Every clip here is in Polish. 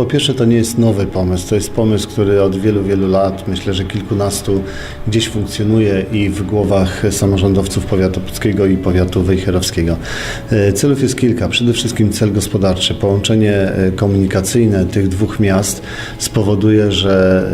Po pierwsze, to nie jest nowy pomysł. To jest pomysł, który od wielu, wielu lat, myślę, że kilkunastu, gdzieś funkcjonuje i w głowach samorządowców powiatu puckiego i powiatu wejherowskiego. E, Celów jest kilka. Przede wszystkim cel gospodarczy. Połączenie e, komunikacyjne tych dwóch miast spowoduje, że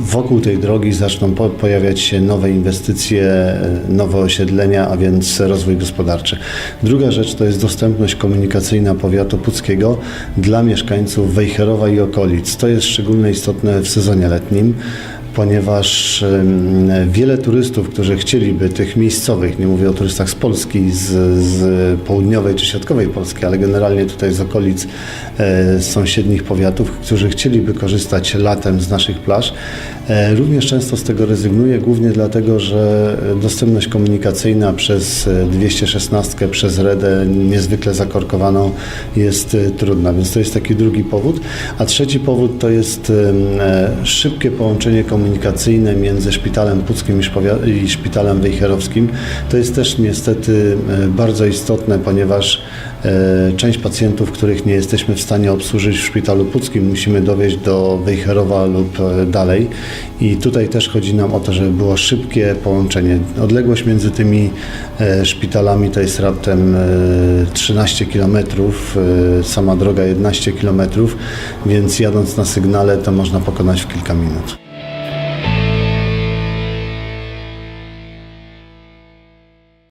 wokół tej drogi zaczną po, pojawiać się nowe inwestycje, e, nowe osiedlenia, a więc rozwój gospodarczy. Druga rzecz to jest dostępność komunikacyjna powiatu puckiego dla mieszkańców Wejherowa i okolic. To jest szczególnie istotne w sezonie letnim ponieważ wiele turystów, którzy chcieliby tych miejscowych, nie mówię o turystach z Polski, z, z południowej czy środkowej Polski, ale generalnie tutaj z okolic e, sąsiednich powiatów, którzy chcieliby korzystać latem z naszych plaż, również często z tego rezygnuje, głównie dlatego, że dostępność komunikacyjna przez e, 216, przez Redę niezwykle zakorkowaną jest e, trudna, więc to jest taki drugi powód. A trzeci powód to jest e, szybkie połączenie komunikacyjne między Szpitalem Puckim i Szpitalem Wejherowskim. To jest też niestety e, bardzo istotne, ponieważ e, część pacjentów, których nie jesteśmy w stanie obsłużyć w Szpitalu Puckim, musimy dowieźć do Wejherowa lub e, dalej. I tutaj też chodzi nam o to, żeby było szybkie połączenie. Odległość między tymi e, szpitalami to jest raptem e, 13 km, sama droga 11 km, więc jadąc na sygnale to można pokonać w kilka minut.